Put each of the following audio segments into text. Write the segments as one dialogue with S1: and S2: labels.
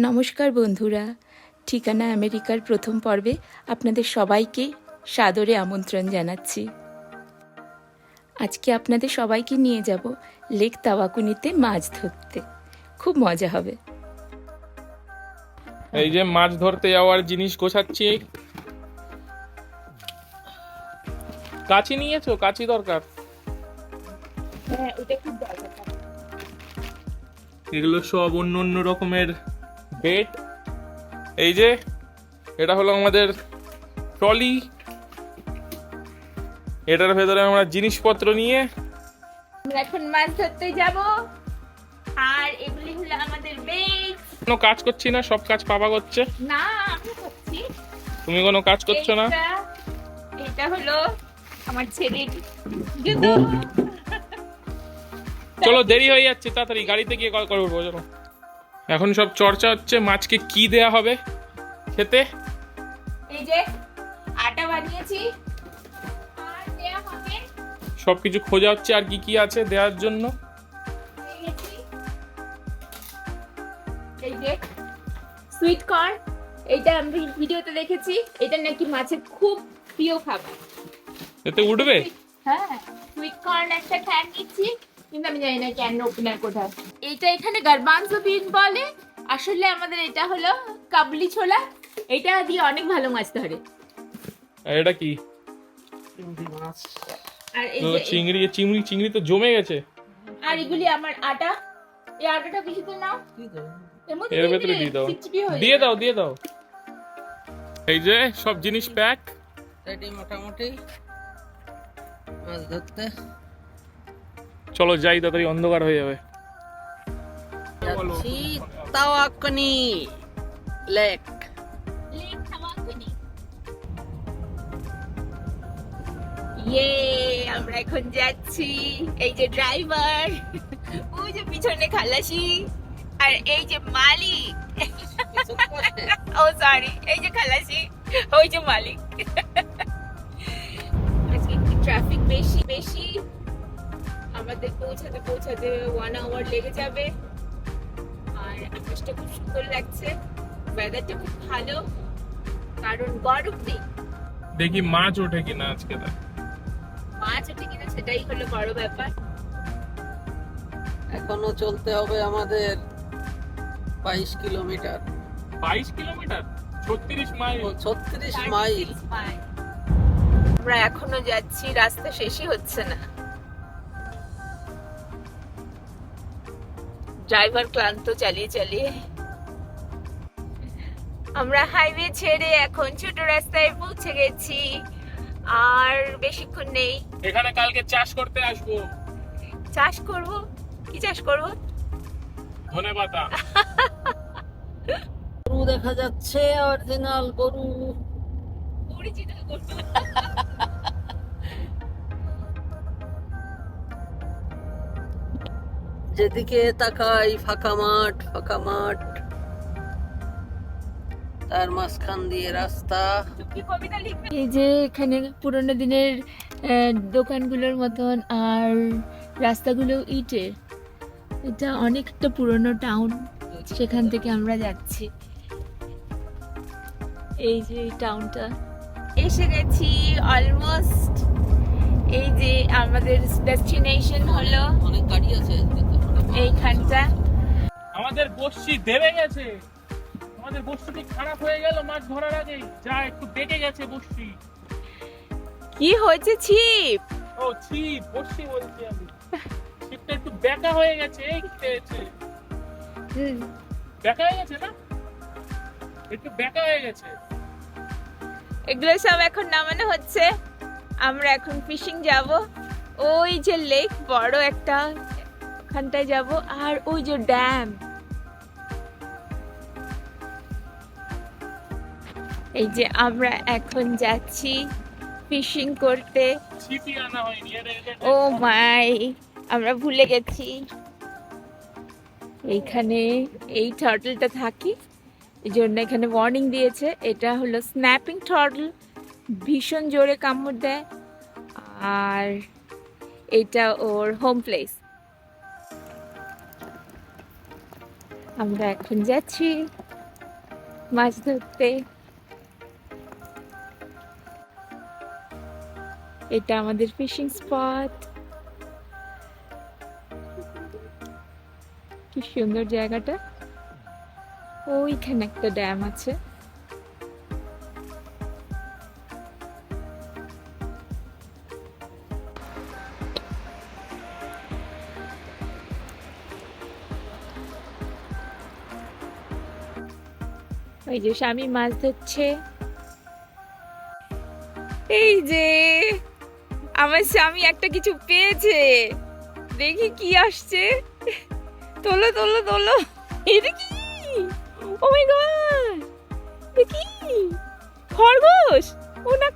S1: নমস্কার বন্ধুরা ঠিকানা আমেরিকার প্রথম পর্বে আপনাদের সবাইকে সাদরে আমন্ত্রণ জানাচ্ছি। আজকে আপনাদের সবাইকে নিয়ে যাব লেক তাওয়াকুনিতে মাছ ধরতে। খুব মজা হবে।
S2: এই যে মাছ ধরতে যাওয়ার জিনিস গোছাচ্ছি। কাঁচি নিয়েছো? কাঁচি দরকার।
S1: হ্যাঁ ওটা খুব দরকার।
S2: এগুলো সব অন্য অন্য রকমের এই যে এটা হলো আমাদের ট্রলি এটার ভেতরে আমরা জিনিসপত্র নিয়ে
S1: আমরা এখন মাছ ধরতে যাব। আর এগুলি হলো আমাদের
S2: কোনো কাজ করছি না সব কাজ পাপা করছে।
S1: না আমি করছি।
S2: তুমি কোনো কাজ করছ না।
S1: এটা হলো আমার ছেলের জুতো।
S2: চলো দেরি হয়ে যাচ্ছে তাড়াতাড়ি গাড়িতে গিয়ে কল করব চলো। এখন সব চর্চা হচ্ছে মাছকে কি দেয়া হবে খেতে?
S1: এই যে আটা বানিয়েছি। আর দেয়া হবে
S2: সব কিছু খোঁজা হচ্ছে আর কি কি আছে দেওয়ার জন্য।
S1: এই যে সুইট কর্ন এটা আমি ভিডিওতে দেখেছি। এটা নাকি মাছের খুব প্রিয় খাবার।
S2: এতে উঠবে?
S1: হ্যাঁ সুইট কর্ন একটা ক্যান নিচ্ছি। কিন্তু আমি জানি না ক্যান ওপেনার কোথায় এটা এখানে গার্বানসো বিন বলে। আসলে আমাদের এটা হলো কাবলি ছোলা। এটা দিয়ে অনেক ভালো মাছ ধরে।
S2: আর এটা কি?
S1: আর এই
S2: ও,
S1: যে
S2: চিংড়ি এ চিংড়ি চিংড়ি তো জমে গেছে।
S1: আর এগুলি আমার আটা। এই আটাটা কিছুতে নাও। এর মধ্যে
S2: এর ভেতরে দিয়ে দাও।
S1: চিপচিপি হয়ে
S2: দিয়ে
S1: যাবে।
S2: দাও দিয়ে দাও। এই যে সব জিনিস প্যাক
S3: রেডি মোটামুটি। মাছ ধরতে।
S2: চলো যাই, তাড়াতাড়ি অন্ধকার হয়ে যাবে।
S1: Tawakoni lake. ইয়ে আমরা এখন যাচ্ছি। এই যে ড্রাইভার, ওই যে পিছনে খালাসি, আর এই যে মালিক। ও সরি এই যে খালাসি, ওই যে মালিক। আজকে ট্রাফিক বেশি বেশি। আমাদের পৌঁছাতে পৌঁছাতে ওয়ান আওয়ার লেগে যাবে। আর আকাশটা খুব সুন্দর লাগছে। ওয়েদারটা খুব ভালো। কারণ গরম নেই
S2: দেখি মাছ ওঠে কিনা আজকে দেখ।
S1: মাছ ওঠে কিনা সেটাই হলো বড় ব্যাপার।
S3: এখনও চলতে হবে আমাদের বাইশ কিলোমিটার।
S2: বাইশ কিলোমিটার? ছত্রিশ মাইল?
S3: ছত্রিশ মাইল।
S1: আমরা এখনও যাচ্ছি রাস্তা শেষই হচ্ছে না। ড্রাইভার ক্লান্ত চালিয়ে চালিয়ে। আমরা হাইওয়ে ছেড়ে এখন ছোট রাস্তায় পৌঁছে গেছি। আর বেশিক্ষণ নেই।
S2: এখানে কালকে চাষ করতে আসব।
S1: চাষ করব? কি চাষ করব?
S2: ধনে পাতা।
S3: গরু দেখা যাচ্ছে অরিজিনাল গরু।
S1: অরিজিনাল করব
S3: যেদিকে তাকাই, ফাঁকা মাঠ ফাঁকা মাঠ। তার মাঝখান দিয়ে রাস্তা।
S1: এই যে এখানে পুরোনো দিনের দোকানগুলোর মতন আর রাস্তাগুলো ইটের এটা অনেকটা পুরনো টাউন। সেখান থেকে আমরা যাচ্ছি। এই যে টাউনটা। এসে গেছি অলমোস্ট এই যে আমাদের ডেস্টিনেশন হলো
S3: অনেক গাড়ি আছে।
S1: এইখানটা।
S2: আমাদের বস্যি দেবে গেছে। আমাদের বস্যিটি খারাপ হয়ে গেল মাছ ধরার আগে। যা একটু বেঁকে গেছে বস্যি
S1: কি হয়েছে ছিপ?
S2: ও ছিপ বস্যি বলছি আমি। ছিপটা একটু বেঁকা হয়ে গেছে এই খেয়েছে
S1: হুম,
S2: বেঁকা হয়ে গেছে না? একটু বেঁকা হয়ে গেছে।
S1: এগুলো সব এখন নামানো হচ্ছে। আমরা এখন ফিশিং যাব। ওই যে লেক বড় একটা ওখানটায় যাব। আর ওই যে ড্যাম। এই যে আমরা এখন যাচ্ছি ফিশিং করতে। ও মাই আমরা ভুলে গেছি। এইখানে এই টার্টলটা থাকি। এই জন্য এখানে ওয়ার্নিং দিয়েছে। এটা হলো স্ন্যাপিং টার্টল ভীষণ জোরে কামড় দেয়, আর এটা ওর হোম প্লেস আমরা এখন যাচ্ছি মাছ ধরতে। এটা আমাদের ফিশিং স্পট কি সুন্দর জায়গাটা। ওইখানে একটা ড্যাম আছে। ওই যে স্বামী মাছ ধরছে। এই যে, আমার স্বামী একটা কিছু পেয়েছে। দেখি কি আসছে। তোলো তোলো তোলো। এটা কি ও মাই গড দেখি। খরগোশ! ও না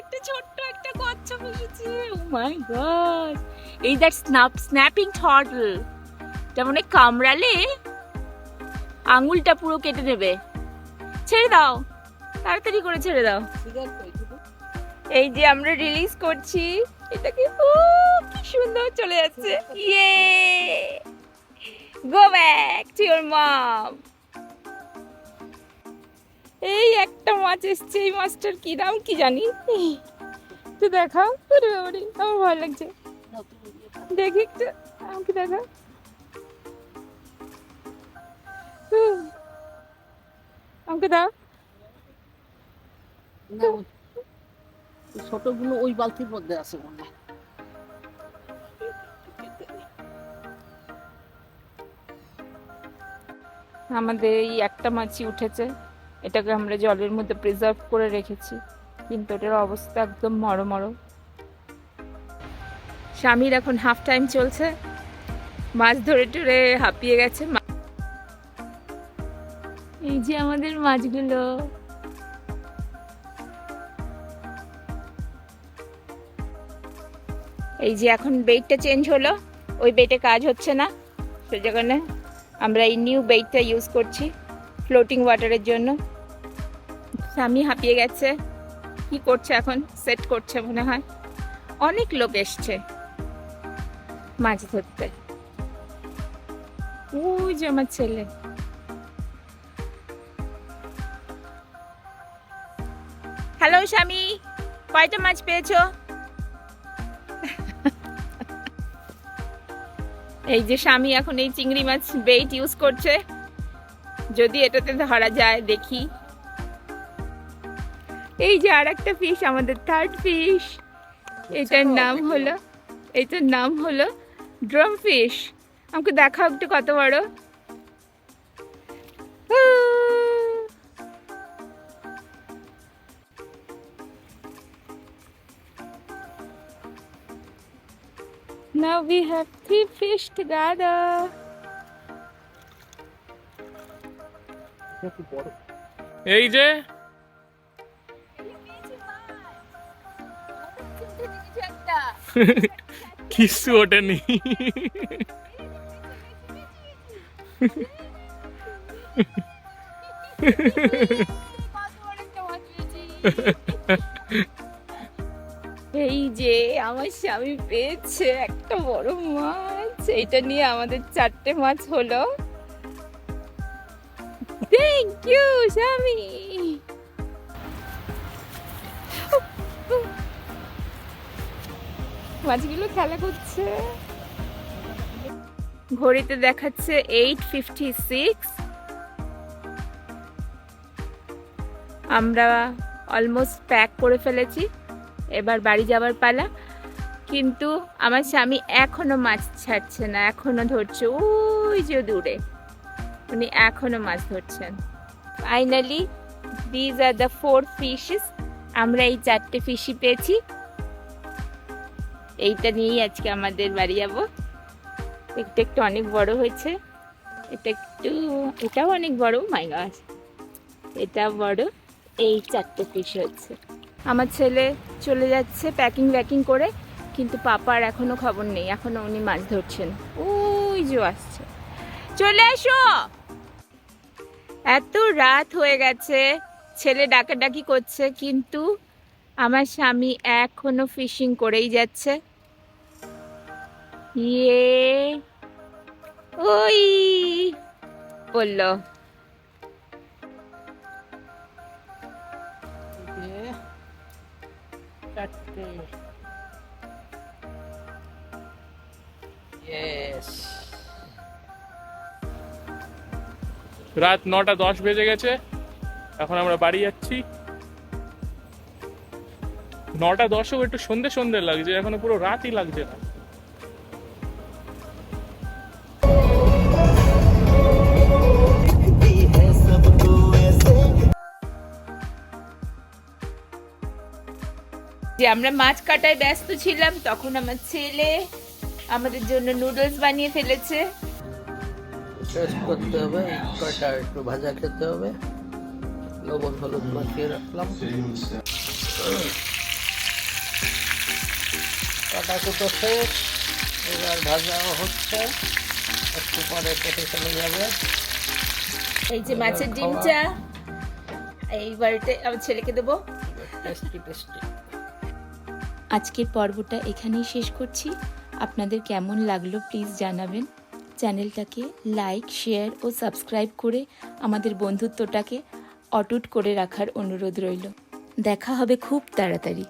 S1: একটা ছোট্ট একটা কচ্ছপ এসেছে ও মাই গড এই দ্যাট স্ন্যাপ স্ন্যাপিং এটা মানে কামড়ালে আঙুলটা পুরো কেটে নেবে। ছেড়ে দাও। তাড়াতাড়ি করে ছেড়ে দাও। এই যে আমরা রিলিজ করছি। এটাকে কি সুন্দর চলে যাচ্ছে। ইয়ে go back to your mom এই একটা মাছ এসছে। এই মাছটার কি নাম কি জানি? একটু দেখাও। আমার ভালো লাগছে। দেখি একটু। আমাকে দেখা আমাকে দাও
S3: না, ওই- ওই ছোটগুলো ওই বালতির মধ্যে আছে মনে
S1: আমাদের এই একটা মাছই উঠেছে এটাকে আমরা জলের মধ্যে প্রিজার্ভ করে রেখেছি কিন্তু এটার অবস্থা একদম মরো মরো স্বামীর এখন হাফ টাইম চলছে মাছ ধরে টরে হাঁপিয়ে গেছে যে আমাদের মাছগুলো। এই যে এখন বেইটটা চেঞ্জ হলো, ওই বেটে কাজ হচ্ছে না। সে জন্য আমরা এই নিউ বেইটটা ইউজ করছি ফ্লোটিং ওয়াটারের জন্য। স্বামী হাঁপিয়ে গেছে। কি করছে এখন? সেট করছে মনে হয়। অনেক লোক এসছে মাছ ধরতে। ওই যে আমার ছেলে। হ্যালো স্বামী। কয়টা মাছ পেয়েছ? এই যে স্বামী এখন এই চিংড়ি মাছ বেইট ইউজ করছে। যদি এটাতে ধরা যায় দেখি। এই যে আর একটা ফিশ আমাদের থার্ড ফিশ এটার নাম হলো এটার নাম হলো ড্রাম ফিশ আমাকে দেখাও একটু কত বড়। Now we have three fish together.
S2: এই যে কিছু ওঠেনি
S1: এই যে আমার স্বামী পেয়েছে একটা বড় মাছ। এইটা নিয়ে আমাদের চারটে মাছ হলো। থ্যাংক ইউ স্বামী। মাছগুলো খেলা করছে। ঘড়িতে দেখাচ্ছে এইট ফিফটি সিক্স আমরা অলমোস্ট প্যাক করে ফেলেছি। এবার বাড়ি যাওয়ার পালা। কিন্তু আমার স্বামী এখনও মাছ ছাড়ছে না, এখনও ধরছে ওই যে দূরে। উনি এখনও মাছ ধরছেন। Finally these are the four fishes আমরা এই চারটে ফিশই পেয়েছি। এইটা নিয়েই আজকে আমাদের বাড়ি যাব। একটু একটু অনেক বড় হয়েছে। এটা একটু, এটাও অনেক বড় মাই গাছ এটা বড়। এই চারটে ফিশ হচ্ছে। আমার ছেলে চলে যাচ্ছে প্যাকিং প্যাকিং করে, কিন্তু পাপার এখনও খবর নেই, এখনও উনি মাছ ধরছেন। ওই যে আসছে। চলে এসো! এত রাত হয়ে গেছে, ছেলে ডাকাডাকি করছে, কিন্তু আমার স্বামী এখনও ফিশিং করেই যাচ্ছে। ইয়ে ওই পড়ল
S2: রাত নটা দশ বেজে গেছে। এখন আমরা বাড়ি যাচ্ছি। নটা দশেও একটু সন্ধে সন্ধে লাগছে, এখনও পুরো রাতই লাগছে না।
S1: যে আমরা মাছ কাটায় ব্যস্ত ছিলাম, তখন আমার ছেলে আমাদের জন্য নুডলস বানিয়ে ফেলেছে।
S3: টেস্ট করতে হবে এই কয়টা একটু ভাজা খেতে হবে। লবণ হলুদ মাখিয়ে রাখলাম। কাটা কুটো শেষ এবার ভাজাও হচ্ছে। একটু পরে কেটে চলে যাবে।
S1: এই যে মাছের ডিমটা এইবারতে আমার ছেলেকে দেবো।
S3: Tasty tasty.
S4: আজকের পর্বটা এখানেই শেষ করছি। আপনাদের কেমন লাগল প্লিজ জানাবেন। চ্যানেলটাকে লাইক, শেয়ার ও সাবস্ক্রাইব করে আমাদের বন্ধুত্বটাকে অটুট করে রাখার অনুরোধ রইল। দেখা হবে খুব তাড়াতাড়ি।